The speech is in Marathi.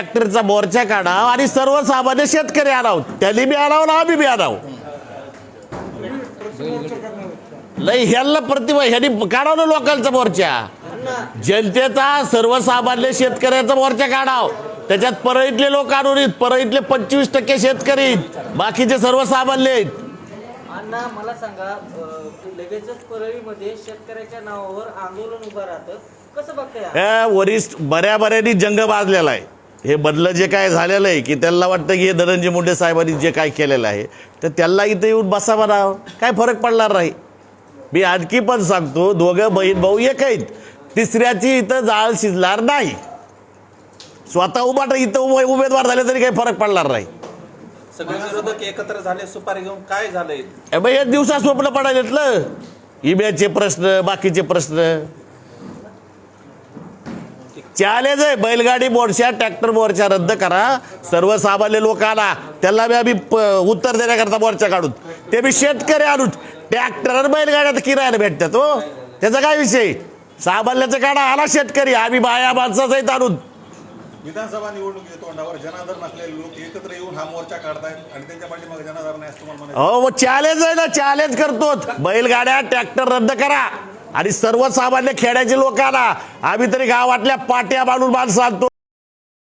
ट्रॅक्टरचा मोर्चा काढा आणि सर्वसामान्य शेतकरी आणाव. त्यांनी बी आणावं ना आम्ही बी आणाव. लय ह्याला प्रतिभा ह्यांनी काढाव ना लोकांचा मोर्चा. जनतेचा सर्वसामान्य शेतकऱ्याचा मोर्चा काढाव. त्याच्यात परळीतले लोक आणून येत. परळीतले पंचवीस टक्के शेतकरी. बाकीचे सर्वसामान्य आहेत. अण्णा मला सांगा लगेचच परळीमध्ये शेतकऱ्याच्या नावावर आंदोलन उभं राहतं. कसं बघताय? वरिष्ठ बऱ्या बऱ्यानी जंग बाजलेला आहे. हे बदलं जे काय झालेलं आहे की त्यांना वाटतं की हे धनंजय मुंडे साहेबांनी जे काय केलेलं आहे तर त्यांना इथं येऊन बसा म्हणावं काय फरक पडणार नाही. मी आणखी पण सांगतो दोघं बहीण भाऊ एक आहेत. तिसऱ्याची इथं जाळ शिजणार नाही. स्वतः उभा इथं उभे- उमेदवार झाले तरी काही फरक पडणार नाही. सगळे एकत्र झाले सुपारी घेऊन काय झालंय? ए बाई, हे दिवसा स्वप्न पडायलेतलं इब्याचे प्रश्न बाकीचे प्रश्न. चॅलेंज आहे बैलगाडी मोर्चा ट्रॅक्टर मोर्चा रद्द करा. सर्वसामान्य लोकांना त्याला बी आम्ही उत्तर देण्याकरता मोर्चा काढून. ते बी शेतकरी आणून ट्रॅक्टर आणि बैलगाड्या तर किरायला भेटतात हो. त्याचा काय विषय? सामान्याचा काढा आला शेतकरी आम्ही बाया माणसाचा आहेत आणून. विधानसभा निवडणुकीच्या तोंडावर जनादर नसलेले लोक एकत्र येऊन हा मोर्चा काढतायत आणि त्यांच्या पाठीमागे जनादर नाही असं हो चॅलेंज आहे. ना चॅलेंज करतो बैलगाड्या ट्रॅक्टर रद्द करा. आणि सर्वसामान्य खेड्याचे लोकांना आम्ही तरी गावातल्या पाट्या बांधून माणसं आणतो.